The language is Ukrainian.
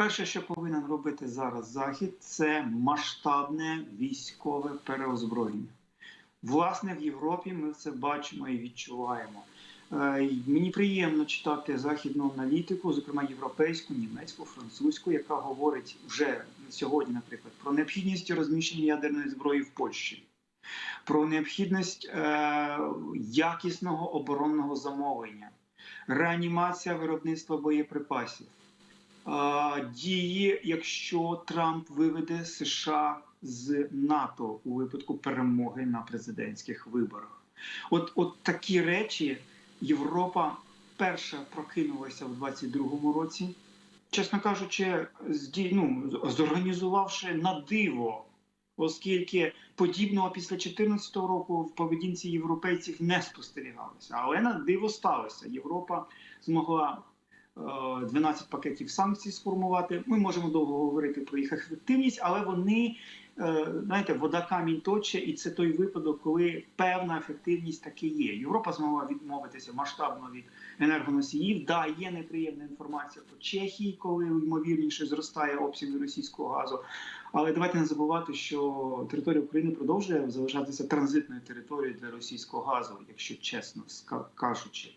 Перше, що повинен робити зараз Захід, це масштабне військове переозброєння. Власне, в Європі ми це бачимо і відчуваємо. Е, Мені приємно читати західну аналітику, зокрема європейську, німецьку, французьку, яка говорить вже сьогодні, наприклад, про необхідність розміщення ядерної зброї в Польщі, про необхідність е, якісного оборонного замовлення, реанімація виробництва боєприпасів, дії, якщо Трамп виведе США з НАТО у випадку перемоги на президентських виборах. От, от такі речі Європа перша прокинулася в 22-му році, чесно кажучи, зді, ну, зорганізувавши на диво, оскільки подібного після 2014 року в поведінці європейців не спостерігалося. Але на диво сталося. Європа змогла 12 пакетів санкцій сформувати. Ми можемо довго говорити про їх ефективність, але вони е, знаєте, вода камінь точе, і це той випадок, коли певна ефективність таки є. Європа змогла відмовитися масштабно від енергоносіїв. Да, є неприємна інформація по Чехії, коли ймовірніше зростає обсяг російського газу. Але давайте не забувати, що територія України продовжує залишатися транзитною територією для російського газу, якщо чесно кажучи.